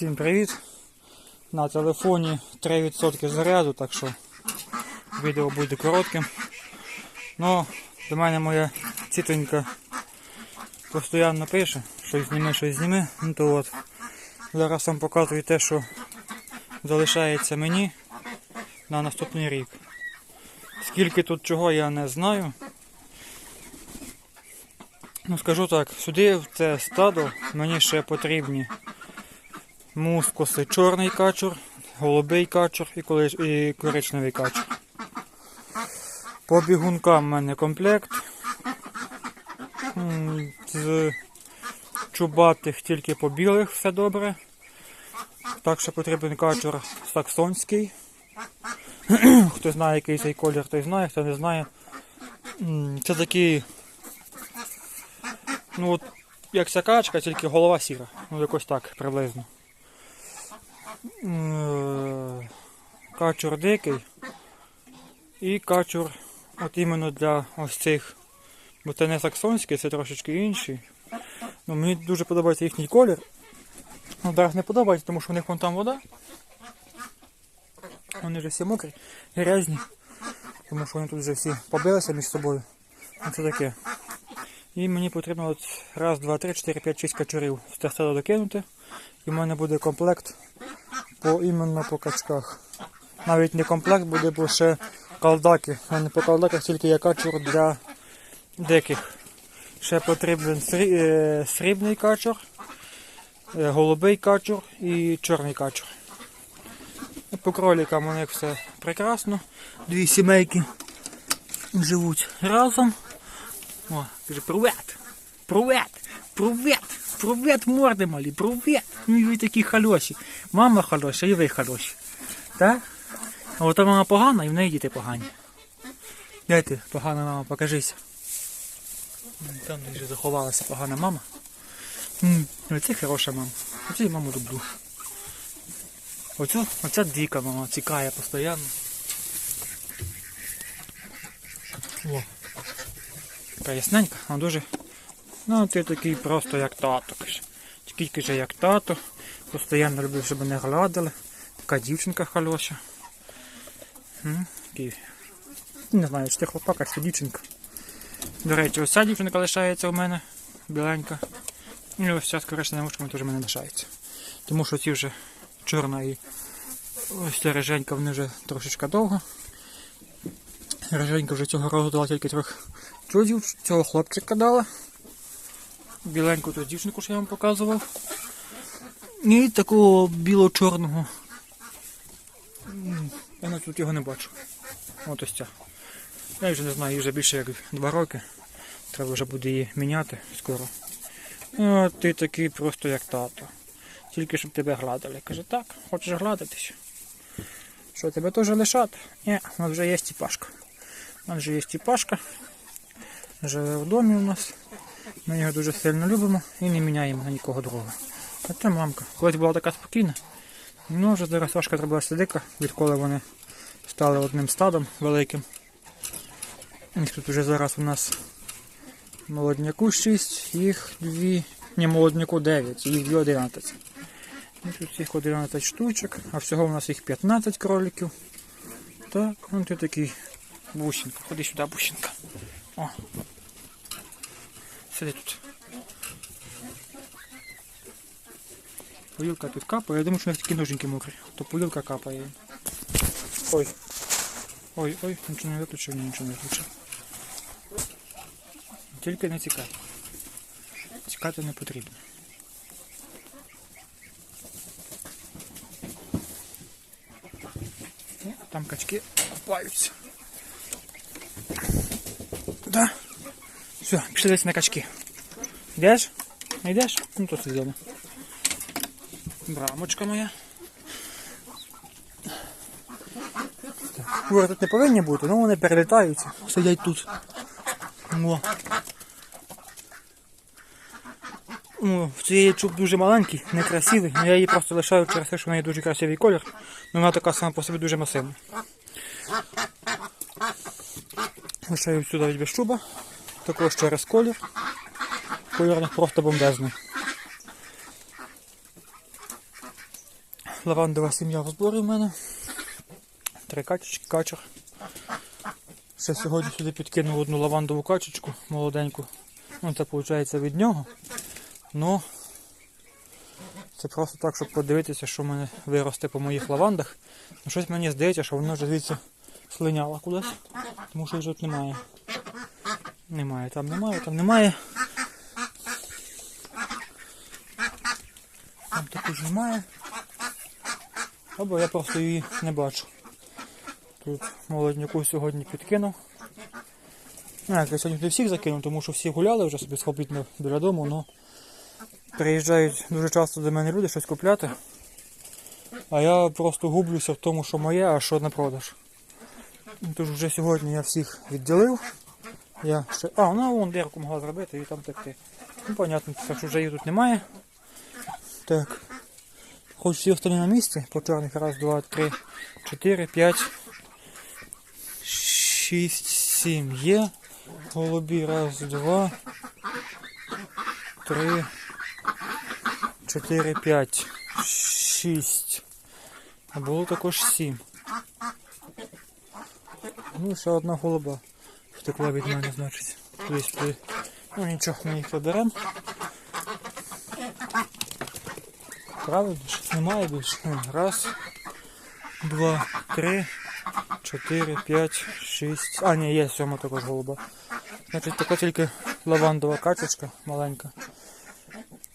Всім привіт! На телефоні 3% заряду, так що відео буде коротким. Ну, до мене моя тітонька постійно пише, щось зніми, щось зніми. Ну то от, зараз вам показую те, що залишається мені на наступний рік. Скільки тут чого я не знаю. Ну скажу так, сюди в це стадо мені ще потрібні мускуси, чорний качур, голубий качур і, колиш... і коричневий качур. По бігункам в мене комплект. З чубатих тільки по білих все добре. Так що потрібен качур саксонський. Хто знає, який цей колір, той знає, хто не знає. Це такий. Ну от як ця качка, тільки голова сіра. Ну якось так приблизно. М, Качур дикий. І качур от іменно для ось цих. Бо це не саксонський, це трошечки інший. Ну, мені дуже подобається їхній колір. Ну, зараз не подобається, тому що у них вон там вода. Вони вже всі мокрі, грязні. Тому що вони тут вже всі побилися між собою. Оце таке. І мені потрібно от раз, два, три, чотири, п'ять, шість качурів з те стадо докинути. І в мене буде комплект по іменно по качках. Навіть не комплект буде, бо ще калдаки. У мене по калдаках тільки є качур для диких. Ще потрібен е, срібний качур, е, голубий качур і чорний качур. По кролікам у них все прекрасно. Дві сімейки живуть разом. О, каже, привет! Привет! Привет! Привет, морди малі, привет! Ну і ви такі хороші. Мама хороша, і ви хороші. Так? А от мама погана, і в неї діти погані. Де погана мама, покажися. Там вже заховалася погана мама. Оце хороша мама. Оце я маму люблю. Оцю, оця дика мама, цікає постійно. О. Така ясненька, а дуже. Ну, ти такий просто як тато. Тільки же як тато. Постійно люблю, щоб мене гладили. Така дівчинка хороша. Такий. Не знаю, чи ти хлопак, а чи дівчинка. До речі, ось ця дівчинка лишається у мене. Біленька. І ось ця коричневими мушками теж мене лишається. Тому що ці вже чорна і ось ця реженька, вони вже трошечки довго. Реженька вже цього року дала тільки трьох чудів, цього хлопчика дала. Біленьку ту дівчинку, що я вам показував. І такого біло-чорного. Я навіть тут його не бачу. От ось ця. Я вже не знаю, їй вже більше як два роки. Треба вже буде її міняти скоро. О, ти такий просто як тато. Тільки щоб тебе гладили. Каже, так, хочеш гладитися. Що, тебе теж лишати? Ні, у нас вже є стіпашка. У нас вже є стіпашка. Живе в домі у нас. Ми його дуже сильно любимо і не міняємо на нікого другого. А це мамка. Колись була така спокійна. Ну, вже зараз важко зробилася дика, відколи вони стали одним стадом великим. Їх тут вже зараз у нас молодняку 6, їх дві, ні, молодняку 9, їх дві 11. І тут їх 11 штучок, а всього у нас їх 15 кроликів. Так, вон ти такий бусинка. Ходи сюди, бусинка. О. Сиди тут. Поїлка тут капає, я думаю, що у них такі ноженьки мокрі, то поїлка капає. Ой. Ой, ой, нічого не виключив, ні, нічого не виключив. Тільки не тікай. Тікати не потрібно. Там качки купаються. Все, пішли десь на качки. Йдеш? Не йдеш? Ну то сидимо. Брамочка моя. Кури тут не повинні бути, але вони перелітаються, сидять тут. О. О, в цієї чуб дуже маленький, некрасивий, але я її просто лишаю через те, що в неї дуже красивий колір, але вона така сама по собі дуже масивна. Лишаю сюди без чуба, також через колір. Колір просто бомбезний. лавандова сім'я в зборі в мене. Три качечки, качер. Ще сьогодні сюди підкинув одну лавандову качечку молоденьку. Ну, це виходить від нього. Ну, це просто так, щоб подивитися, що в мене виросте по моїх лавандах. Ну, щось мені здається, що воно вже звідси слиняло кудись. Тому що вже тут немає. Немає, там немає, там немає. Там також немає. Або я просто її не бачу. Тут молодняку сьогодні підкинув. Ну, як я сьогодні не всіх закинув, тому що всі гуляли вже собі схопітно біля дому, але приїжджають дуже часто до мене люди щось купляти. А я просто гублюся в тому, що моє, а що на продаж. Ну, Тож вже сьогодні я всіх відділив. Я ще... А, вона вон дірку могла зробити і там текти. Ну, понятно, так що вже її тут немає. Так. Хоч всі остальні на місці. По чорних раз, два, три, чотири, п'ять, шість, сім є. Голубі раз, два, три, чотири, п'ять, шість. А було також сім. Ну, ще одна голуба втекла від мене, значить. Туди. Ну нічого, ми їх заберемо. Правильно? Немає більше. Раз, два, три, чотири, п'ять, шість. А, ні, є сьома також голуба. Значить, така тільки лавандова качечка маленька.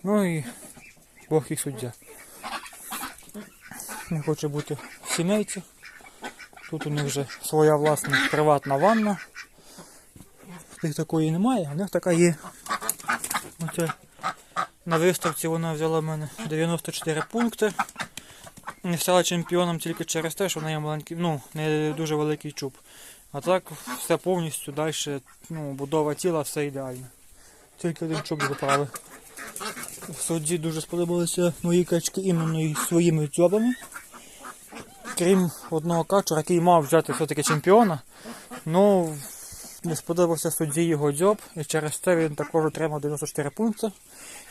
Ну і Бог їх суддя. Не хоче бути в сімейці. Тут у них вже своя власна приватна ванна. В них такої немає, в них така є. Оце на виставці вона взяла в мене 94 пункти. Не стала чемпіоном тільки через те, що в неї маленький, ну, не дуже великий чуб. А так все повністю далі, ну, будова тіла, все ідеально. Тільки один чуб заправив. Судді дуже сподобалися мої качки іменно своїми дзьобами. Крім одного качура, який мав взяти все-таки чемпіона. Ну, не сподобався судді його дзьоб, і через це він також отримав 94 пункти.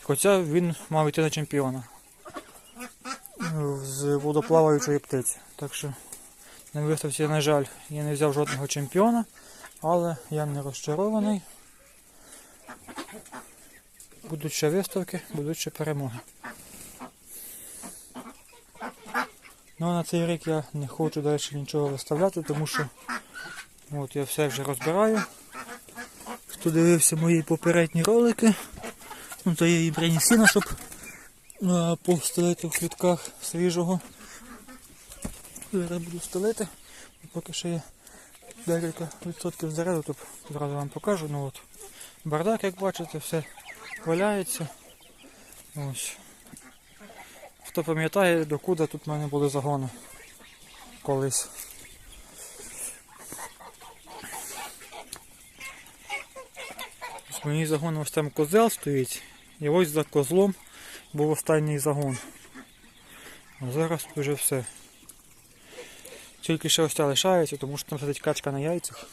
Хоча він мав йти на чемпіона з водоплаваючої птиці. Так що на виставці, на жаль, я не взяв жодного чемпіона, але я не розчарований. Будуть ще виставки, будуть ще перемоги. Ну а на цей рік я не хочу далі нічого виставляти, тому що от я все вже розбираю. Хто дивився мої попередні ролики, ну то я її приніс сіна, щоб а, постелити в клітках свіжого. Зараз буду стелити. Поки що є декілька відсотків заряду, то зразу вам покажу. Ну от бардак, як бачите, все валяється. Ось. Хто пам'ятає, докуди тут в мене були загони колись. Ось мені загон ось там козел стоїть, і ось за козлом був останній загон. А зараз вже все. Тільки ще ось ця лишається, тому що там сидить качка на яйцях.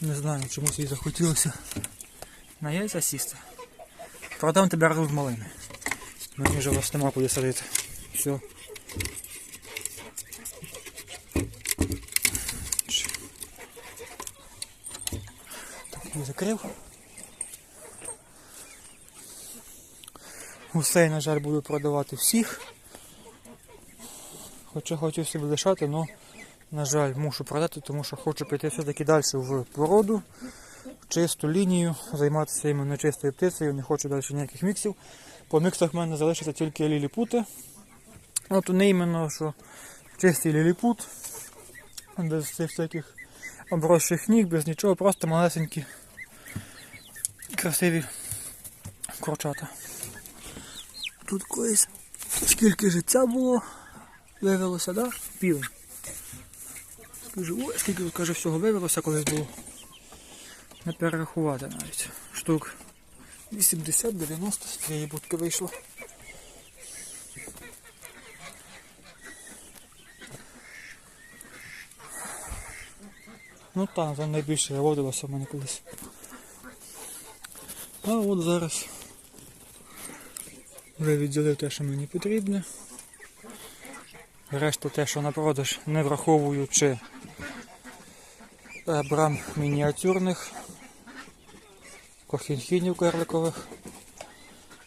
Не знаю, чомусь їй захотілося на яйця сісти. Продам тебе разом з малими. Мені вже вас нема куди садити. Все. Так, закрив. Гусей, на жаль, буду продавати всіх. Хоча хотів собі лишати, але, на жаль, мушу продати, тому що хочу піти все-таки далі в породу, в чисту лінію, займатися іменно чистою птицею, не хочу далі ніяких міксів. По міксах в мене залишиться тільки ліліпути. От не іменно, що чистий ліліпут, без цих всяких обросших ніг, без нічого, просто малесенькі, красиві курчата. Тут колись скільки життя було, виявилося, да? Півень. Скажу, ой, скільки тут каже всього виявилося колись було. Не перерахувати навіть. Штук 80-90 з будки вийшло. Ну так, там найбільше виводилося в мене колись. А от зараз вже відділив те, що мені потрібно. Решта те, що на продаж, не враховуючи брам мініатюрних, кохінхінів керликових.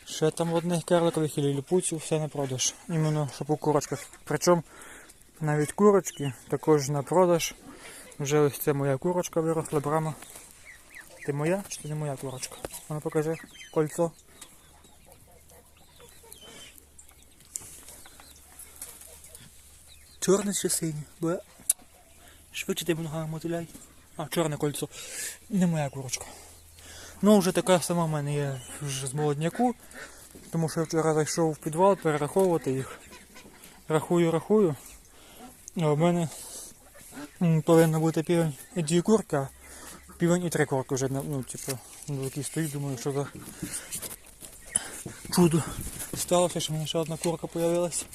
Ще там одних керликових і ліліпутів, все на продаж. Іменно щоб у курочках. Причому навіть курочки також на продаж. Вже ось це моя курочка виросла, брама. Ти моя чи ти не моя курочка? А ну покажи кольцо. Чорне чи синє? Бе. Швидше ти ногами мотиляй. А, чорне кольцо. Не моя курочка. Ну, вже така сама в мене є з молодняку. Тому що я вчора зайшов в підвал перераховувати їх. Рахую, рахую. А в мене повинно бути півень дві курки, півень і три курки вже ну, типу, ну, які стоїть, думаю, що за чудо сталося, що в мене ще одна курка з'явилася.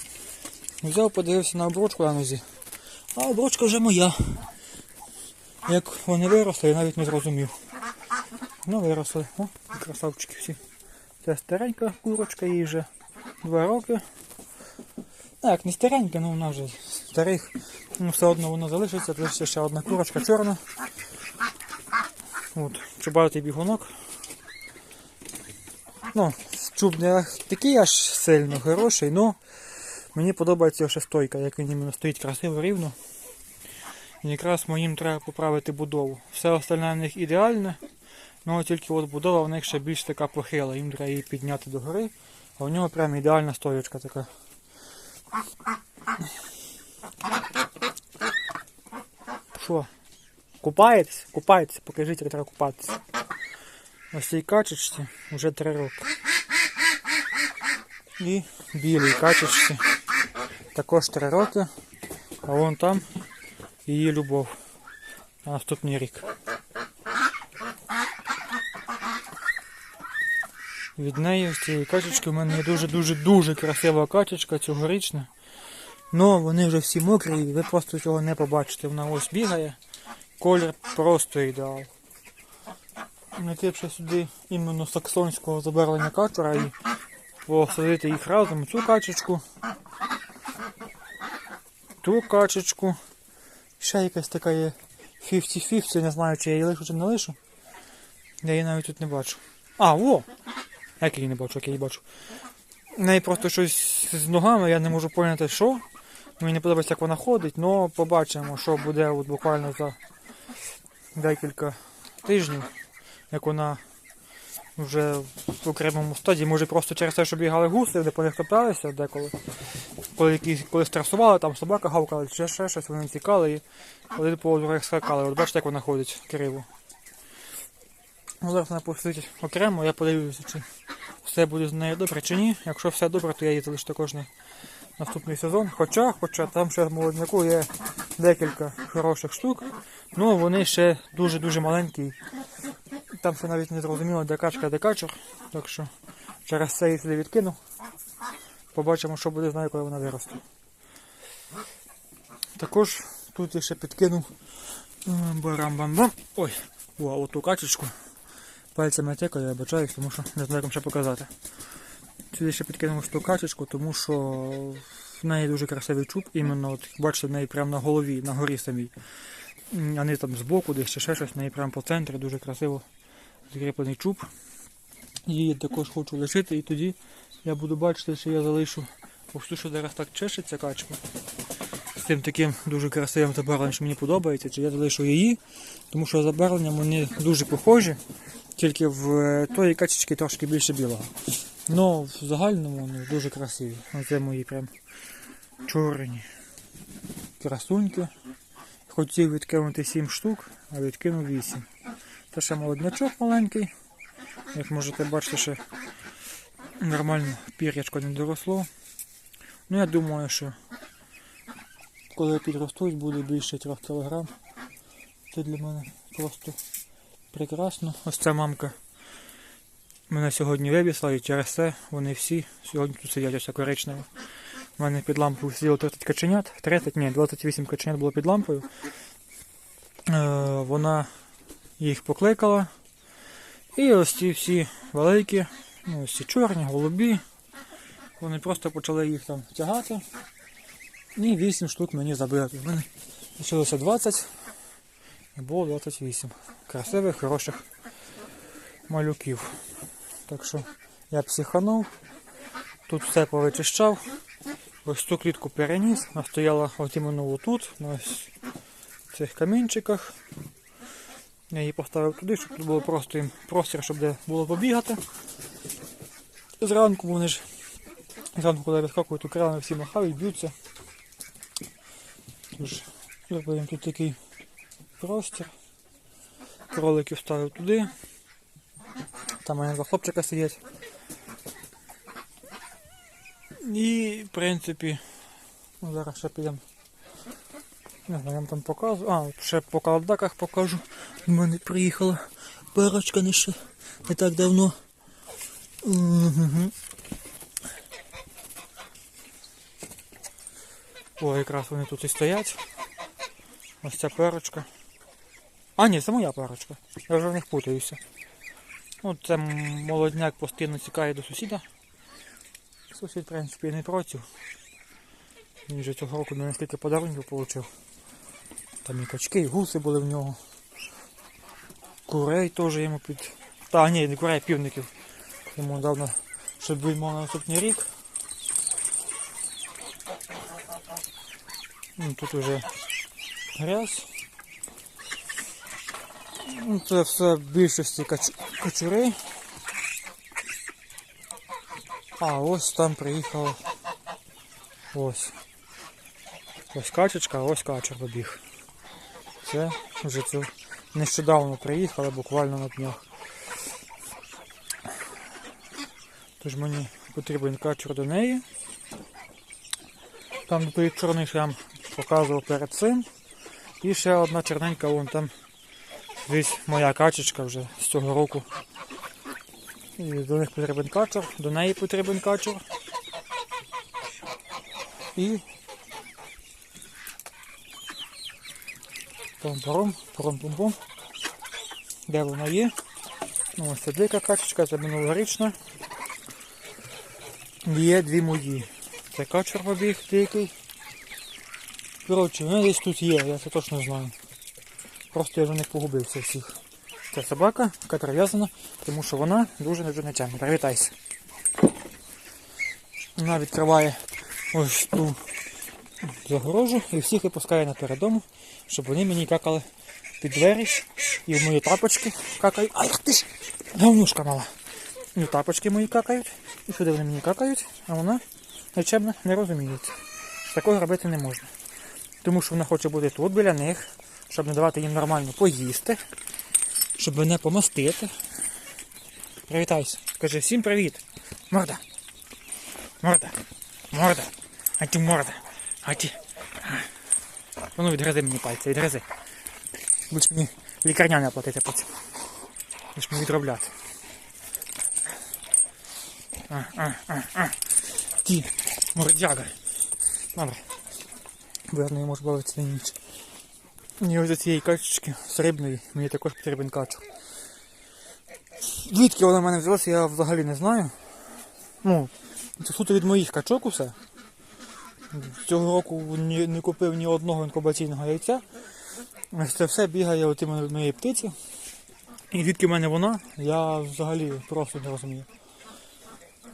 Взяв, подивився на обручку на нозі. А обручка вже моя. Як вони виросли, я навіть не зрозумів. Ну, виросли. О, красавчики всі. Це старенька курочка, їй вже два роки. Так, не старенька, ну вона вже старих. Ну, все одно вона залишиться, залишиться ще одна курочка чорна. От, чубатий бігунок. Ну, чуб не такий аж сильно хороший, але мені подобається його ще стойка, як він іменно стоїть красиво, рівно. І якраз моїм треба поправити будову. Все остальне в них ідеальне. Ну от тільки от будова в них ще більш така похила, їм треба її підняти до гори, а у нього прям ідеальна стоячка така. Що? Купаєтесь? Купаєтесь, покажіть, як треба купатися. Ось цій качечці вже три роки. І білій качечці також три роки, а вон там її любов на наступний рік. Від неї з цієї качечки в мене є дуже-дуже-дуже красива качечка цьогорічна. Ну, вони вже всі мокрі, і ви просто цього не побачите. Вона ось бігає. Колір просто ідеал. Знайти сюди іменно саксонського забарвлення качура і посадити їх разом. Цю качечку. Ту качечку. Ще якась така є 50-50, не знаю, чи я її лишу, чи не лишу. Я її навіть тут не бачу. А, во! Як я її не бачу, як я її бачу. В неї просто щось з ногами, я не можу поняти, що. Мені не подобається, як вона ходить, але побачимо, що буде от буквально за декілька тижнів, як вона вже в окремому стадії, може просто через те, що бігали гуси, де по них топталися деколи. Коли якісь коли стресували, там собака гавкала, чи ще щось, вони тікали і коли по дорогах скакали. От бачите, як вона ходить криво. Ну, зараз вона посидить окремо, я подивлюся, чи все буде з нею добре чи ні. Якщо все добре, то я її залишу також на наступний сезон. Хоча, хоча там ще в молодняку є декілька хороших штук, ну вони ще дуже-дуже маленькі. Там ще навіть не зрозуміло, де качка, де качур. Так що через це її сюди відкину. Побачимо, що буде з нею, коли вона виросте. Також тут я ще підкинув барам-бам-бам. Ой, о, оту качечку. Пальцями тикаю, я бачаюсь, тому що не знаю, як вам ще показати. Сюди ще підкинув ту качечку, тому що в неї дуже красивий чуб, іменно от, бачите, в неї прямо на голові, на горі самій. А не там збоку, десь ще ще щось, в неї прямо по центрі дуже красиво закріплений чуб. Її також хочу лишити і тоді я буду бачити, що я залишу ось що зараз так чешеться качка. З цим таким дуже красивим забарвленням, що мені подобається, чи я залишу її, тому що забарвленням вони дуже похожі, тільки в е, тої качечки трошки більше білого. Ну, в загальному вони дуже красиві. Оце мої прям чорні красуньки. Хотів відкинути 7 штук, а відкинув 8. Це ще молоднячок маленький. Як можете бачити, ще нормально пір'ячко не доросло. Ну я думаю, що коли підростуть, буде більше 3 кг. Це для мене просто прекрасно. Ось ця мамка мене сьогодні вивісла і через це вони всі сьогодні тут сидять ось коричневі. У мене під лампою сиділо 30 каченят, 30, ні, 28 каченят було під лампою. Е, вона їх покликала. І ось ці всі великі, ну, ось ці чорні, голубі. Вони просто почали їх там тягати. І 8 штук мені забрати. У мене лишилося 20 і було 28. Красивих, хороших малюків. Так що я психанув, тут все повичищав, ось цю клітку переніс, вона стояла от іменно отут, на ось цих камінчиках. Я її поставив туди, щоб тут було просто їм простір, щоб де було побігати. Зранку вони ж зранку, коли вискакують у всі махають, б'ються. Тож, зробив тут такий простір. Кроликів ставив туди. Там мене два хлопчика сидять. І, в принципі, ну, зараз ще підемо. Не знаю, я вам там показую. А, ще по калдаках покажу. У мене приїхала парочка не ще не так давно. Угу. О, якраз вони тут і стоять. Ось ця парочка. А, ні, це моя парочка. Я вже в них путаюся. Ну, це молодняк постійно тікає до сусіда. Сусід, в принципі, не проти. Він вже цього року мене стільки подарунків отримав. Там і качки, і гуси були в нього. Курей теж йому під. Та ні, не курей, півників. Йому дав на щоб він мав на наступний рік. Ну, тут уже грязь. Ну, Це все в більшості кач... качури. А ось там приїхала. Ось. Ось качечка, а ось качер побіг. Це вже це нещодавно приїхала, буквально на днях. Тож мені потрібен качер до неї. Там той чорний шлям показував перед цим. І ще одна чорненька, вон там десь моя качечка вже з цього року. І до них потрібен качер, до неї потрібен качер. І Пом-паром, паром-пом-пом. Де вона є? Ну, ось це дика качечка, це минулорічна. Є дві мої. Це качер побіг дикий. Коротше, вони десь тут є, я це точно знаю. Просто я вже не погубився всіх. Це собака, яка прив'язана, тому що вона дуже дуже натягне. Привітайся. Вона відкриває ось ту загорожу і всіх випускає напередому, щоб вони мені какали під двері і в мої тапочки какають. Ай, ти ж! Говнюшка мала. І в тапочки мої какають, і сюди вони мені какають, а вона нічемно не розуміється. Такого робити не можна. Тому що вона хоче бути тут біля них, щоб не давати їм нормально поїсти, щоб мене помастити. Привітайся. Скажи всім привіт. Морда. Морда. Морда. А ти морда. А. А ну відгризи мені пальці, відгризи. Будеш мені лікарняне платити потім. Будеш мені відробляти. А, а, а, а. Ті, мордяга. Добре. Бо я не можу бавитися ніч. І ось цієї качечки срібної мені також потрібен качок. Звідки вона в мене взялася, я взагалі не знаю. Ну, це суто від моїх качок усе. Цього року ні, не купив ні одного інкубаційного яйця. Це все бігає от від моєї птиці. І звідки в мене вона, я взагалі просто не розумію.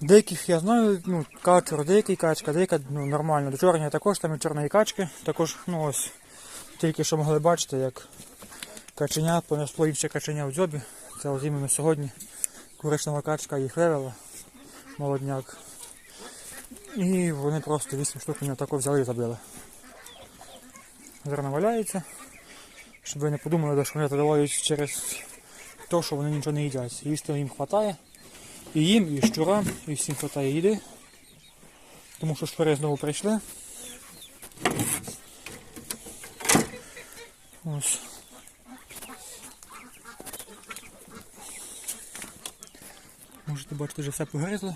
Деяких я знаю, ну, качур, деякий качка, деяка ну, нормально. До чорної також там і чорної качки. Також, ну ось, тільки що могли бачити, як каченя понесло інше каченя в дзьобі. Це от іменно сьогодні коричнева качка їх вивела, молодняк. І вони просто 8 штук мене тако взяли і забили. Зерна валяється. Щоб ви не подумали, що вони тривають через те, що вони нічого не їдять. Їсти їм вистачає. І їм, і щурам, і всім вистачає їди. Тому що щури знову прийшли. Ось. Можете бачити, вже все погризли.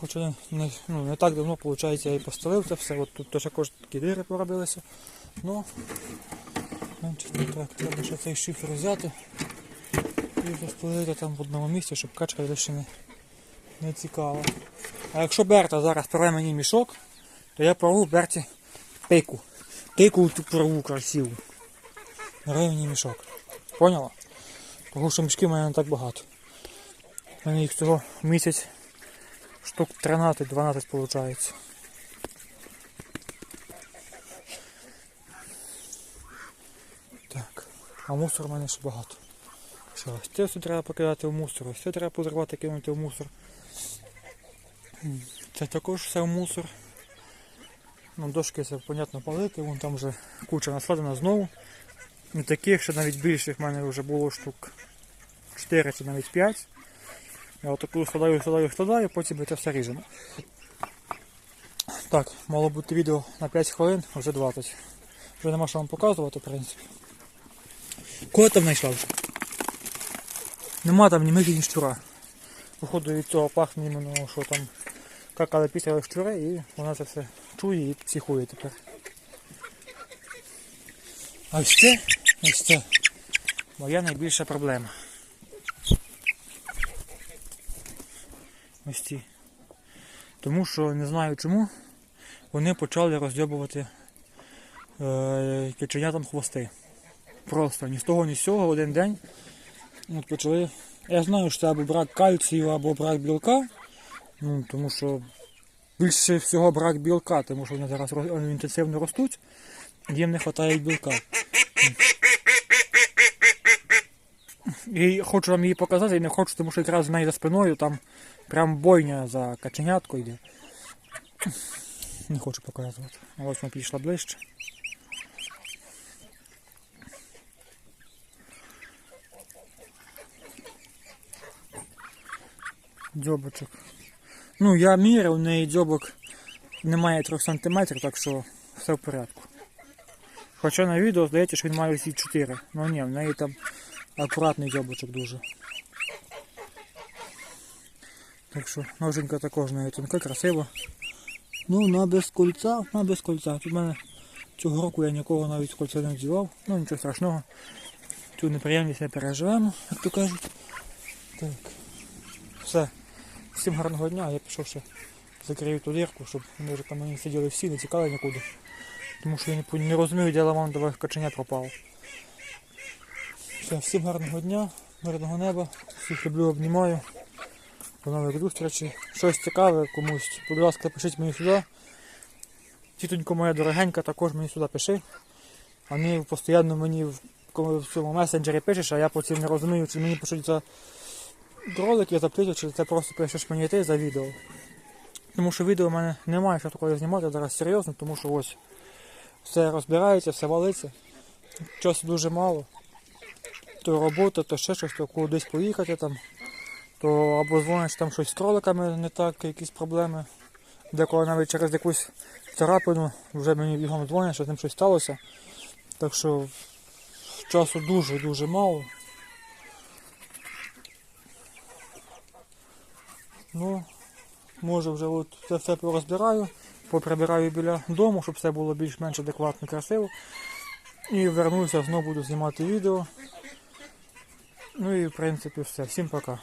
Хоча не, ну, не так давно, виходить, я і постелив це все. От тут теж також такі дири поробилися. Ну, так, треба ще цей шифер взяти і розпилити там в одному місці, щоб качка більше не, не цікава. А якщо Берта зараз порве мені мішок, то я порву Берті пику. Пику ту порву красиву. Гривні мішок. Поняла? Тому що мішків в мене не так багато. У мене їх всього місяць штук 13-12 виходить. Так, а мусор у мене ще багато. Що, ось це все треба покидати в мусор, ось це треба позривати кинути в мусор. Це також все в мусор. Ну, дошки це, понятно, палити, вон там вже куча насладена знову. Не таких, ще навіть більших в мене вже було штук 4 чи навіть 5. Я отаку складаю, складаю, складаю, потім це все ріжемо. Так, мало бути відео на 5 хвилин, вже 20. Вже нема що вам показувати, в принципі. Кого там знайшла вже? Нема там ні михи, ні щура. Походу від цього пахне іменно, що там какали після щури і вона це все чує і психує тепер. А ось це, ось це моя найбільша проблема. Ось ці. Тому що не знаю чому вони почали роздьобувати е, киченятам хвости. Просто ні з того, ні з цього один день от почали. Я знаю, що це або брак кальцію, або брак білка. Ну, тому що більше всього брак білка, тому що вони зараз інтенсивно ростуть, їм не вистачає білка. І хочу вам її показати, і не хочу, тому що якраз в неї за спиною там прям бойня за каченятко йде. Не хочу показувати. Ось вона підійшла ближче. Дзьобочок. Ну, я міряв, у неї дзьобок немає 3 см, так що все в порядку. Хоча на відео здається, що він має всі 4. Ну ні, в неї там акуратний дзьобочок дуже. Так що ноженька також неї тонка, красива. Ну, на без кольця, на без кольця. Тут в мене цього року я нікого навіть кольця не вдівав. Ну нічого страшного. Цю неприємність не переживемо, як то кажуть. Так. Все. Всім гарного дня, я пішов ще закрию ту дірку, щоб вже там мені сиділи всі, не тікали нікуди. Тому що я не, не розумію, де лавандове каченя пропало. Все, всім гарного дня, мирного неба, всіх люблю, обнімаю. До нових зустрічей. Щось цікаве комусь, будь ласка, пишіть мені сюди. Тітонько моя дорогенька, також мені сюди пиши. Вони постійно мені в, в цьому месенджері пишеш, а я потім не розумію, чи мені пишуть за ролик, я запитую, чи це просто пишеш мені ти за відео. Тому що відео в мене немає що такого знімати зараз серйозно, тому що ось все розбирається, все валиться. Часу дуже мало. То робота, то ще щось, то кудись поїхати там, то або дзвониш там щось з кроликами не так, якісь проблеми. Деколи навіть через якусь царапину вже мені бігом дзвонять, що з ним щось сталося. Так що часу дуже-дуже мало. Ну, може вже от це все порозбираю, поприбираю біля дому, щоб все було більш-менш адекватно, красиво. І вернуся, знову буду знімати відео. Ну і в принципі все. Всім пока.